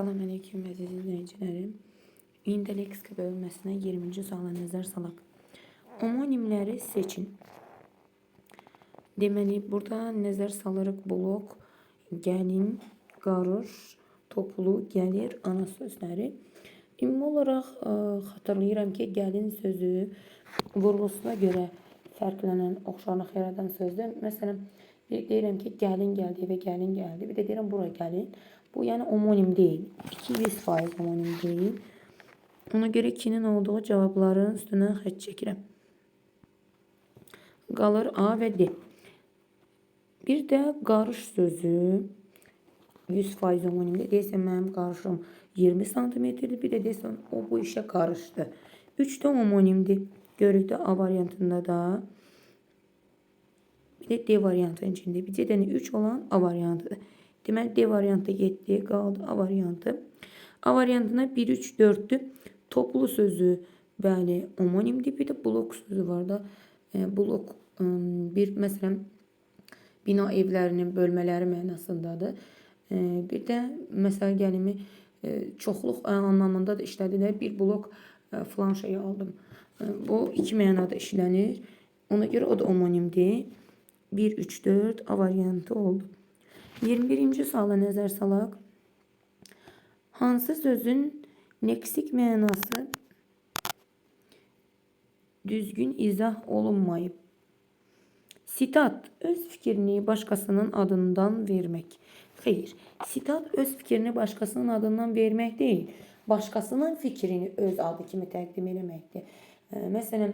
Salam aleyküm əziz izləyicilərim. İndi leksika bölməsinə 20-ci suala nəzər salaq. Seçin. Deməli, burada nəzər salırıq blok, gəlin, qarış, toplu, gəlir, ana sözləri. Ümumi olaraq ə, xatırlayıram ki, gəlin sözü vurğusuna görə fərqlənən, oxşarlıq yaradan sözdür. Məsələn, bir deyirəm ki, gəlin gəldi və gəlin gəldi. Bir də deyirəm bura gəlin. Bu yəni homonim deyil. 200% homonim deyil. Ona görə 2-nin olduğu cavabların üstünə xətt çəkirəm. Qalır A və D. Bir də qarış sözü 100% homonimdir. Deyəsən mənim qarışım 20 santimetrdir. Bir də deyəsən o bu işə qarışdı. 3 də homonimdir. Görükdə A variantında da. Bir də D variantının içində. Bir dənə 3 olan A variantıdır. Deməli D variantı getdi, qaldı A variantı. A variantına 1 3 4-dür. Toplu sözü bəli homonimdir. Bir də blok sözü var da. E, blok e, bir məsələn bina evlərinin bölmələri mənasındadır. E, bir də məsəl gəlimi e, çoxluq anlamında da işlədilər. Bir blok e, filan şeyi aldım. E, bu iki mənada işlənir. Ona görə o da homonimdir. 1 3 4 A variantı oldu. 21-ci suala nəzər salaq. Hansı sözün leksik mənası düzgün izah olunmayıb? Sitat öz fikrini başqasının adından vermək. Xeyr, sitat öz fikrini başqasının adından vermək deyil, başqasının fikrini öz adı kimi təqdim eləməkdir. Məsələn,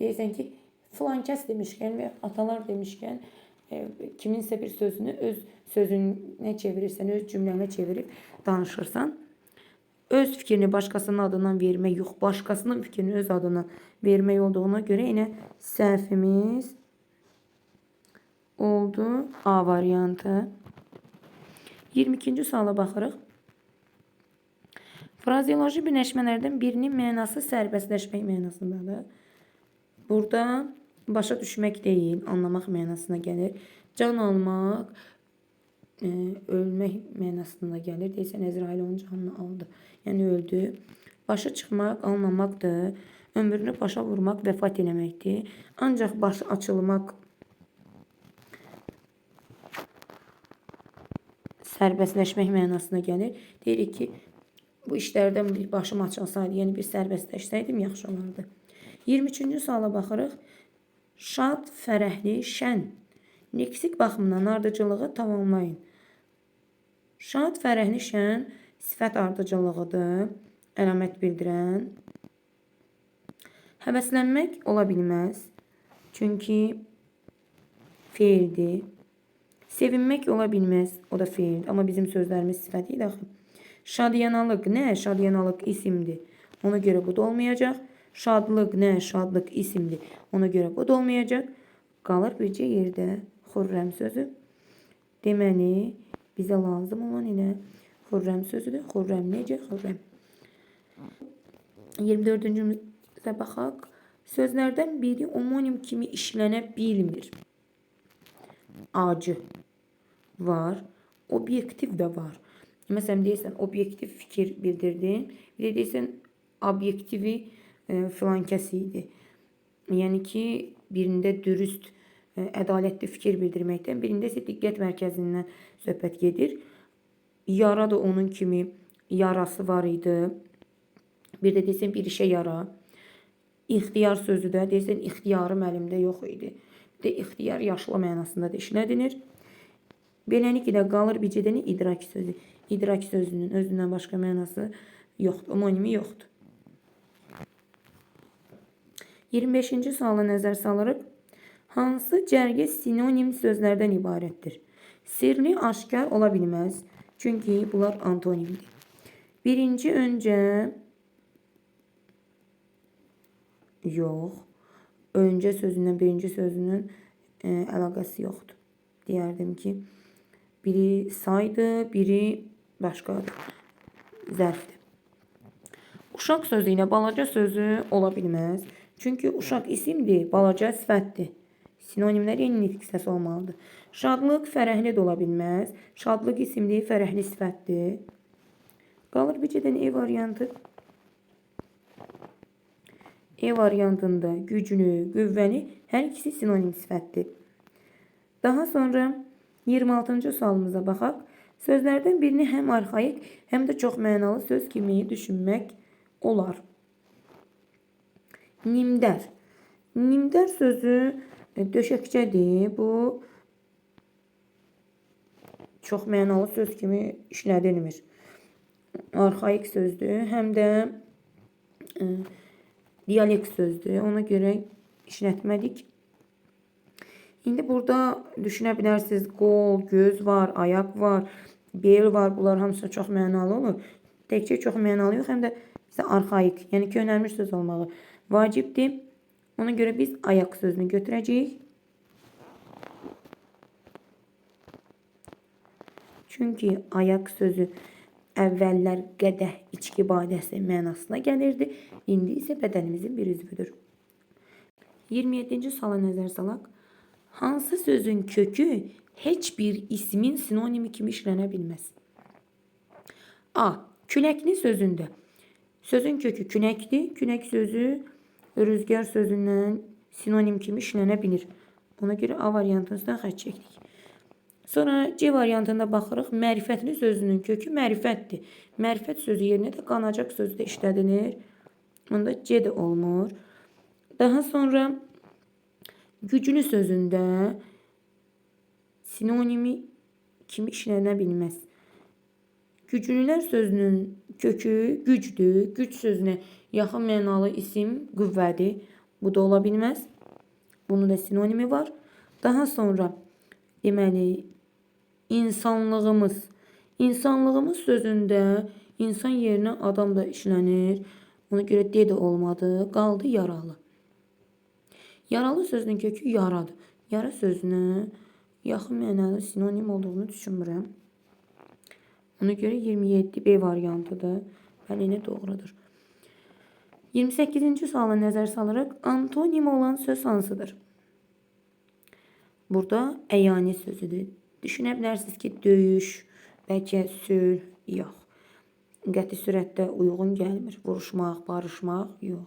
deyirsən ki, filan kəs demişkən və atalar demişkən e, kiminsə bir sözünü öz sözünə çevirirsən, öz cümlənə çevirib danışırsan. Öz fikrini başqasının adından vermək yox, başqasının fikrini öz adına vermək olduğuna görə yenə səhvimiz oldu A variantı. 22-ci suala baxırıq. Frazeoloji birləşmələrdən birinin mənası sərbəstləşmək mənasındadır. Burada başa düşmək deyil, anlamaq mənasına gəlir. Can almaq, e, ölmək mənasına gəlir. Deyəsən Əzrail onun canını aldı. Yəni öldü. Başa çıxmaq, anlamaqdır. Ömrünü başa vurmaq vəfat eləməkdir. Ancaq baş açılmaq sərbəstləşmək mənasına gəlir. Deyirik ki, bu işlərdən bir başım açılsaydı, yəni bir sərbəstləşsəydim yaxşı olardı. 23-cü suala baxırıq. Şad, fərəhli, şən. Leksik baxımdan ardıcılığı tamamlayın. Şad, fərəhli, şən sifət ardıcılığıdır. Əlamət bildirən. Həvəslənmək ola bilməz. Çünki feildir. Sevinmək ola bilməz. O da feildir. Amma bizim sözlərimiz sifət idi axı. Şadyanalıq nə? Şadyanalıq isimdir. Ona görə bu da olmayacaq. Şadlıq nə? Şadlıq isimdir. Ona görə bu da olmayacaq. Qalır bircə yerdə xürrəm sözü. Deməli, bizə lazım olan ilə xürrəm sözüdür. Xürrəm necə? Xürrəm. 24-cümüzə baxaq. Sözlərdən biri homonim kimi işlənə bilmir. Acı var. Obyektiv də var. Məsələn, deyirsən, obyektiv fikir bildirdin. Bir də deyirsən, obyektivi filan kəs idi. Yəni ki, birində dürüst, e, ədalətli fikir bildirməkdən, birində isə diqqət mərkəzindən söhbət gedir. Yara da onun kimi yarası var idi. Bir də desən bir işə yara. İxtiyar sözü də desən ixtiyarım əlimdə yox idi. Bir də ixtiyar yaşlı mənasında da işlədilir. Beləliklə qalır bircə dənə idrak sözü. İdrak sözünün özündən başqa mənası yoxdur, homonimi yoxdur. 25-ci suala nəzər salırıq. Hansı cərgə sinonim sözlərdən ibarətdir? Sirli aşkar ola bilməz. Çünki bunlar antonimdir. Birinci öncə yox. Öncə sözündən birinci sözünün e, əlaqəsi yoxdur. Deyərdim ki, biri saydı, biri başqadır. Zərfdir. Uşaq sözü ilə balaca sözü ola bilməz. Çünki uşaq isimdir, balaca sifətdir. Sinonimlər yeni nitq səsi olmalıdır. Şadlıq fərəhli də ola bilməz. Şadlıq isimdir, fərəhli sifətdir. Qalır bir dənə E variantı. E variantında gücünü, qüvvəni hər ikisi sinonim sifətdir. Daha sonra 26-cı sualımıza baxaq. Sözlərdən birini həm arxaik, həm də çox mənalı söz kimi düşünmək olar. Nimdər. Nimdər sözü e, döşəkçədir. Bu çox mənalı söz kimi işlədilmir. Arxaik sözdür, həm də e, dialekt sözdür. Ona görə işlətmədik. İndi burada düşünə bilərsiniz, qol, göz var, ayaq var, bel var. Bunlar hamısı çox mənalı olur. Təkcə çox mənalı yox, həm də bizə arxaik, yəni könəlmiş söz olmağı vacibdir. Ona görə biz ayaq sözünü götürəcəyik. Çünki ayaq sözü əvvəllər qədəh içki badəsi mənasına gəlirdi. İndi isə bədənimizin bir üzvüdür. 27-ci suala nəzər salaq. Hansı sözün kökü heç bir ismin sinonimi kimi işlənə bilməz? A. Küləkli sözündə. Sözün kökü küləkdir. Külək sözü rüzgar sözündən sinonim kimi işlənə bilir. Ona görə A variantından xətt çəkdik. Sonra C variantında baxırıq. Mərifətli sözünün kökü mərifətdir. Mərifət sözü yerinə də qanacaq sözü də işlədilir. Onda C də olmur. Daha sonra güclü sözündə sinonimi kimi işlənə bilməz. Sözünün kökü gücdür. Güc sözünə yaxın mənalı isim qüvvədir. Bu da ola bilməz. Bunun da sinonimi var. Daha sonra deməli insanlığımız. İnsanlığımız sözündə insan yerinə adam da işlənir. Ona görə D də olmadı. Qaldı yaralı. Yaralı sözünün kökü yaradır. Yara sözünə yaxın mənalı sinonim olduğunu düşünmürəm. Ona görə 27 B variantıdır. Bəli, doğrudur. 28-ci suala nəzər salırıq. Antonim olan söz hansıdır? Burada əyani sözüdür. Düşünə bilərsiniz ki, döyüş, bəlkə sülh, yox. Qəti sürətdə uyğun gəlmir. Vuruşmaq, barışmaq, yox.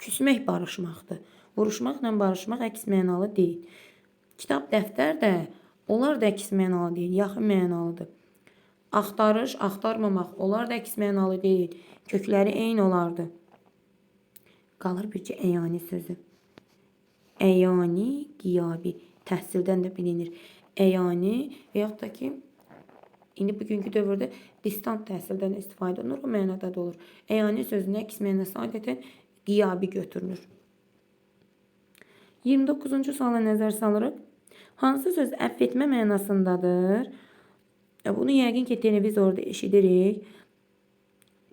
Küsmək barışmaqdır. Vuruşmaqla barışmaq əks mənalı deyil. Kitab, dəftər də onlar da əks mənalı deyil, yaxın mənalıdır. Axtarış, axtarmamaq onlar da əks mənalı deyil. Kökləri eyni olardı. Qalır bircə əyani sözü. Əyani, qiyabi təhsildən də bilinir. Əyani və yaxud da ki, indi bugünkü dövrdə distant təhsildən istifadə olunur, o mənada da olur. Əyani sözünün əks mənası adətən qiyabi götürülür. 29-cu suala nəzər salırıq. Hansı söz əfv etmə mənasındadır? Bunu yəqin ki, televizorda eşidirik.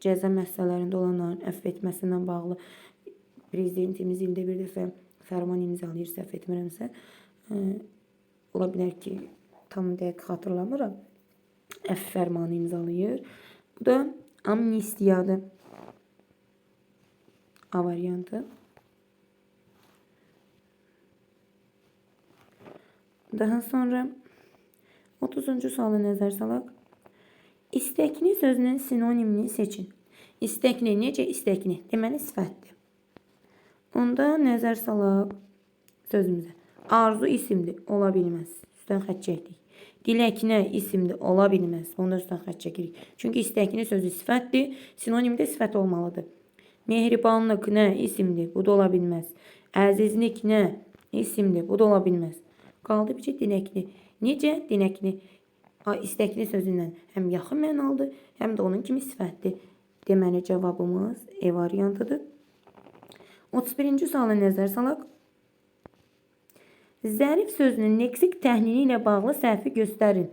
Cəza məsələlərində olanların əfv etməsindən bağlı prezidentimiz ildə bir dəfə fərman imzalayır, səhv etmirəmsə. Ola bilər ki, tam dəqiq xatırlamıram. Əfv fərmanı imzalayır. Bu da amnistiyadır. A variantı. Daha sonra 30-cu suala nəzər salaq. İstəkli sözünün sinonimini seçin. İstəkli necə istəkli? Deməli sifətdir. Onda nəzər salaq sözümüzə. Arzu isimdir, ola bilməz. Üstdən xətt çəkdik. Diləknə isimdir, ola bilməz. Onu da üstdən xətt çəkirik. Çünki istəkli sözü sifətdir, sinonim də sifət olmalıdır. Mehribanlıq nə isimdir, bu da ola bilməz. Əzizlik nə isimdir, bu da ola bilməz. Qaldı bircə diləkli. Necə? Diləkli. A, istəkli sözündən həm yaxın mənalıdır, həm də onun kimi sifətdir. Deməli cavabımız E variantıdır. 31-ci suala nəzər salaq. Zərif sözünün leksik təhlili ilə bağlı səhvi göstərin.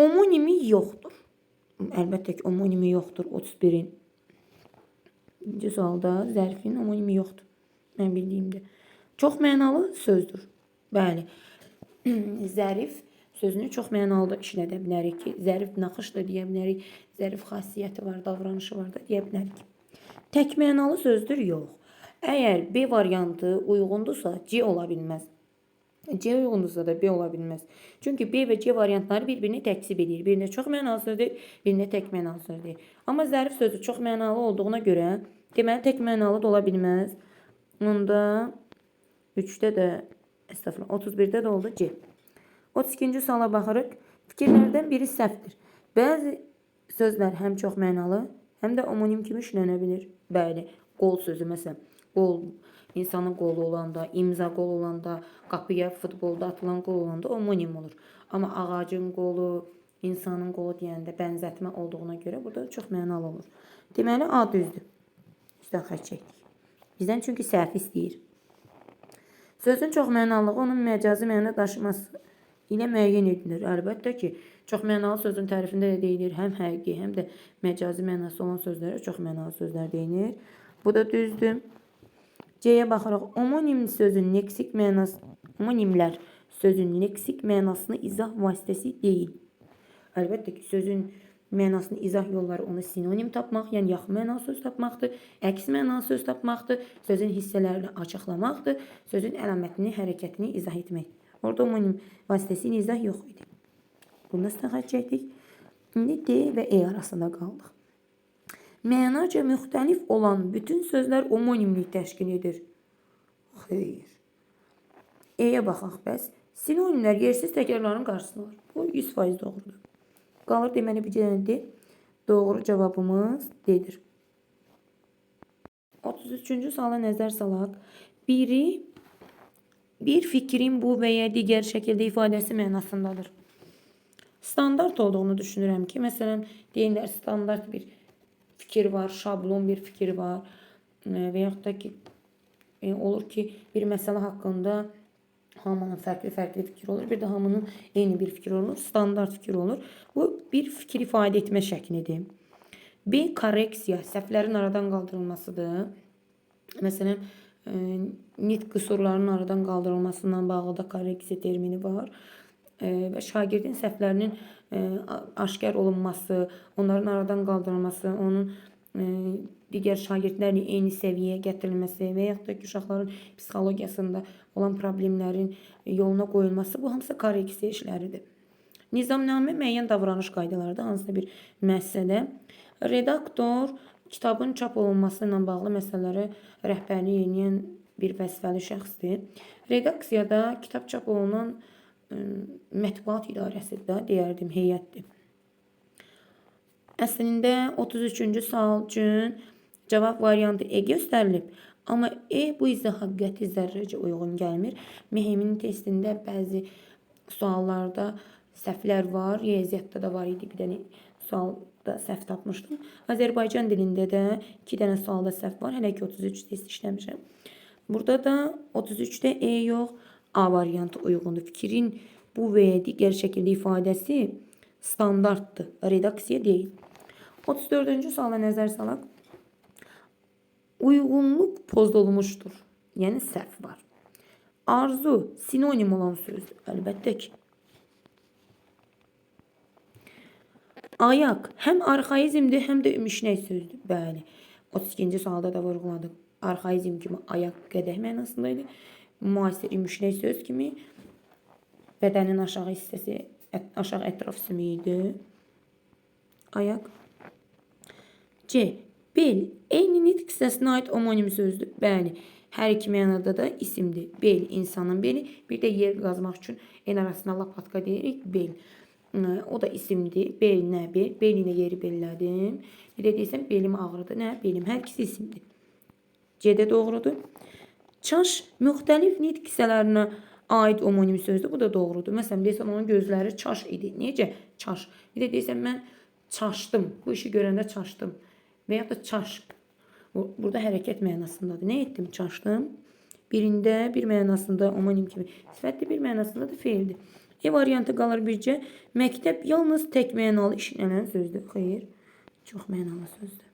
Omonimi yoxdur. Əlbəttə ki, omonimi yoxdur 31-in. İkinci sualda zərfin omonimi yoxdur. Mən bildiyimdə. Çox mənalı sözdür. Bəli. Zərif sözünü çox mənalı işlədə bilərik ki, zərif naxış da deyə bilərik, zərif xassiyyəti var, davranışı var da deyə bilərik. Tək mənalı sözdür, yox. Əgər B variantı uyğundursa, C ola bilməz. C uyğundursa da B ola bilməz. Çünki B və C variantları bir-birini təksib edir. Birində çox mənalı sözdür, birində tək mənalı sözdür. Amma zərif sözü çox mənalı olduğuna görə deməli tək mənalı da ola bilməz. Onda 3-də də estağfurullah 31-də də oldu C. 32-ci suala baxırıq. Fikirlərdən biri səhvdir. Bəzi sözlər həm çox mənalı, həm də omonim kimi işlənə bilir. Bəli, qol sözü məsələn, qol insanın qolu olanda, imza qol olanda, qapıya futbolda atılan qol olanda omonim olur. Amma ağacın qolu, insanın qolu deyəndə bənzətmə olduğuna görə burada çox mənalı olur. Deməli A düzdür. İşte xətt çəkdik. Bizdən çünki səhv istəyir. Sözün çox mənalılığı onun məcazi məna daşıması ilə müəyyən edilir. Əlbəttə ki, çox mənalı sözün tərifində də deyilir, həm həqiqi, həm də məcazi mənası olan sözlərə çox mənalı sözlər deyilir. Bu da düzdür. C-yə baxırıq. Omonim sözün leksik mənası, omonimlər sözün leksik mənasını izah vasitəsi deyil. Əlbəttə ki, sözün mənasını izah yolları onu sinonim tapmaq, yəni yaxın mənalı söz tapmaqdır, əks mənalı söz tapmaqdır, sözün hissələrini açıqlamaqdır, sözün əlamətini, hərəkətini izah etmək. Orada omonim vasitəsilə izah yox idi. Bunu da xətt çəkdik. İndi D və E arasında qaldıq. Mənaca müxtəlif olan bütün sözlər omonimlik təşkil edir. Xeyr. E-yə baxaq bəs. Sinonimlər yersiz təkrarların qarşısını alır. Bu 100% doğrudur. Qalır deməli bir dənə D. Doğru cavabımız D-dir. 33-cü suala nəzər salaq. Biri bir fikrin bu və ya digər şəkildə ifadəsi mənasındadır. Standart olduğunu düşünürəm ki, məsələn, deyirlər standart bir fikir var, şablon bir fikir var e, və yaxud da ki, e, olur ki, bir məsələ haqqında hamının fərqli-fərqli fikir olur. Bir də hamının eyni bir fikir olur, standart fikir olur. Bu bir fikir ifadə etmə şəklidir. B korreksiya, səhvlərin aradan qaldırılmasıdır. Məsələn, e, nitq qüsurlarının aradan qaldırılmasından bağlı da korreksiya termini var. E, və şagirdin səhvlərinin e, aşkar olunması, onların aradan qaldırılması, onun e, digər şagirdlərlə eyni səviyyəyə gətirilməsi və yaxud da ki, uşaqların psixologiyasında olan problemlərin yoluna qoyulması bu hamısı korreksiya işləridir. Nizamnamə müəyyən davranış qaydalarıdır, hansısa bir müəssisədə redaktor kitabın çap olunması ilə bağlı məsələlərə rəhbərlik edən bir vəzifəli şəxsdir. Redaksiyada kitab çap olunan ə, mətbuat idarəsində deyərdim heyətdir. Əslində 33-cü sual üçün cavab variantı E göstərilib. Amma E bu izaha qəti zərrəcə uyğun gəlmir. Mehimin testində bəzi suallarda səhvlər var, riyaziyyatda da var idi bir dənə sualda səhv tapmışdım. Azərbaycan dilində də 2 dənə sualda səhv var. Hələ ki 33 test işləmişəm. Burada da 33-də E yox, A variantı uyğundur. Fikrin bu və digər şəkildə ifadəsi standartdır, redaksiya deyil. 34-cü suala nəzər salaq. Uyğunluq pozulmuşdur. Yəni səhv var. Arzu sinonim olan sözdür. Əlbəttə ki. Ayak həm arxaizmdir, həm də ümüşnək sözdür. Bəli. 32-ci sualda da vurğuladım. Arxaizm kimi ayak qədəh mənasındaydı. Müasir ümüşnək söz kimi bədənin aşağı hissəsi, aşağı ətraf sümüyüdür. Ayaq. C. Bel. Eyni nitq hissəsinə aid omonim sözdür. Bəli. Hər iki mənada da isimdir. Bel insanın beli. Bir də yer qazmaq üçün en arasına lapatka deyirik. Bel. O da isimdir. Bel nə? Bel. İlə yeri bellədim. Bir də desəm belim ağrıdı. Nə? Belim. Hər ikisi isimdir. C-də doğrudur. Çaş müxtəlif nitq hissələrinə aid omonim sözdür. Bu da doğrudur. Məsələn, desəm onun gözləri çaş idi. Necə? Çaş. Bir də desəm mən çaşdım. Bu işi görəndə çaşdım. Və ya da çaş. Burada hərəkət mənasındadır. Nə etdim? Çaşdım. Birində bir mənasında omonim kimi sifətli, bir mənasında da feildir. E variantı qalır bircə. Məktəb yalnız tək mənalı işlənən sözdür. Xeyr. Çox mənalı sözdür.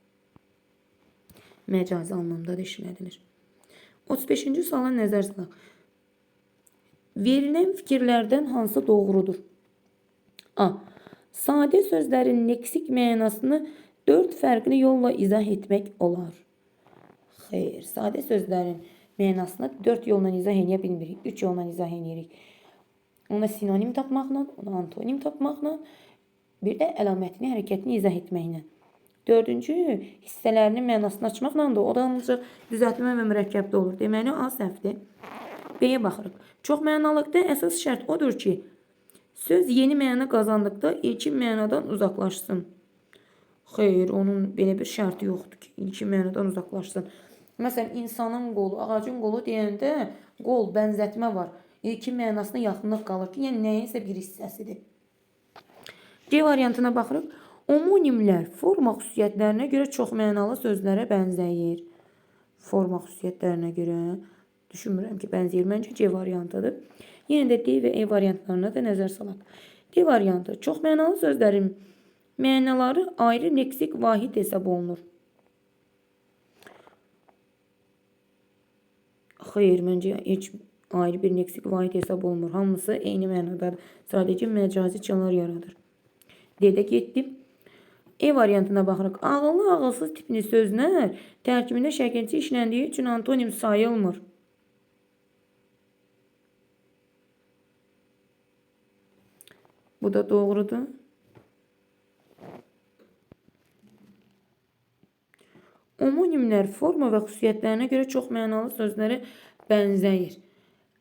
Məcazi anlamda da işlədilir. 35-ci suala nəzər salaq. Verilən fikirlərdən hansı doğrudur? A. Sadə sözlərin leksik mənasını 4 fərqli yolla izah etmək olar. Xeyr, sadə sözlərin mənasını 4 yolla izah edə bilmirik. 3 yolla izah edirik. Ona sinonim tapmaqla, ona antonim tapmaqla, bir də əlamətini, hərəkətini izah etməklə. Dördüncü hissələrinin mənasını açmaqla da o da ancaq düzəltmə və mürəkkəbdə olur. Deməli A səhvdir. B-yə baxırıq. Çox mənalıqda əsas şərt odur ki, söz yeni məna qazandıqda ilkin mənadan uzaqlaşsın. Xeyr, onun belə bir şərti yoxdur ki, ilkin mənadan uzaqlaşsın. Məsələn, insanın qolu, ağacın qolu deyəndə qol bənzətmə var. İlkin mənasına yaxınlıq qalır ki, yəni nəyinsə bir hissəsidir. C variantına baxırıq. Homonimlər forma xüsusiyyətlərinə görə çox mənalı sözlərə bənzəyir. Forma xüsusiyyətlərinə görə düşünmürəm ki, bənzəyir. Məncə C variantıdır. Yenə də D və E variantlarına da nəzər salaq. D variantı çox mənalı sözlərin mənaları ayrı leksik vahid hesab olunur. Xeyr, məncə heç ayrı bir leksik vahid hesab olunmur. Hamısı eyni mənadadır. Sadəcə məcazi çalar yaradır. D-də getdim. E variantına baxırıq. Ağıllı, ağılsız tipli sözlər tərkibində şəkilçi işləndiyi üçün antonim sayılmır. Bu da doğrudur. Homonimlər forma və xüsusiyyətlərinə görə çox mənalı sözlərə bənzəyir.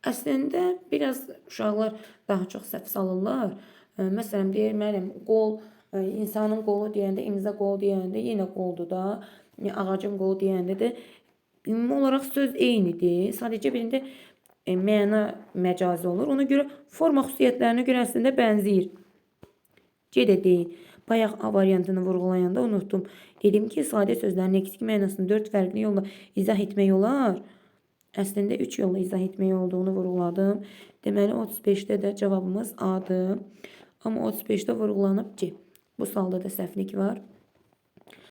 Əslində biraz uşaqlar daha çox səhv salırlar. Məsələn, deyir müəllim, qol insanın qolu deyəndə, imza qol deyəndə yenə qoldur da. Ağacın qolu deyəndə də ümumi olaraq söz eynidir. Sadəcə birində e, məna məcazi olur. Ona görə forma xüsusiyyətlərinə görə əslində bənzəyir. C də deyil. Bayaq A variantını vurğulayanda unutdum. Dedim ki, sadə sözlərin eksik mənasını 4 fərqli yolla izah etmək olar. Əslində 3 yolla izah etmək olduğunu vurğuladım. Deməli 35-də də cavabımız A-dır. Amma 35-də vurğulanıb C. Bu salda da səhvlik var.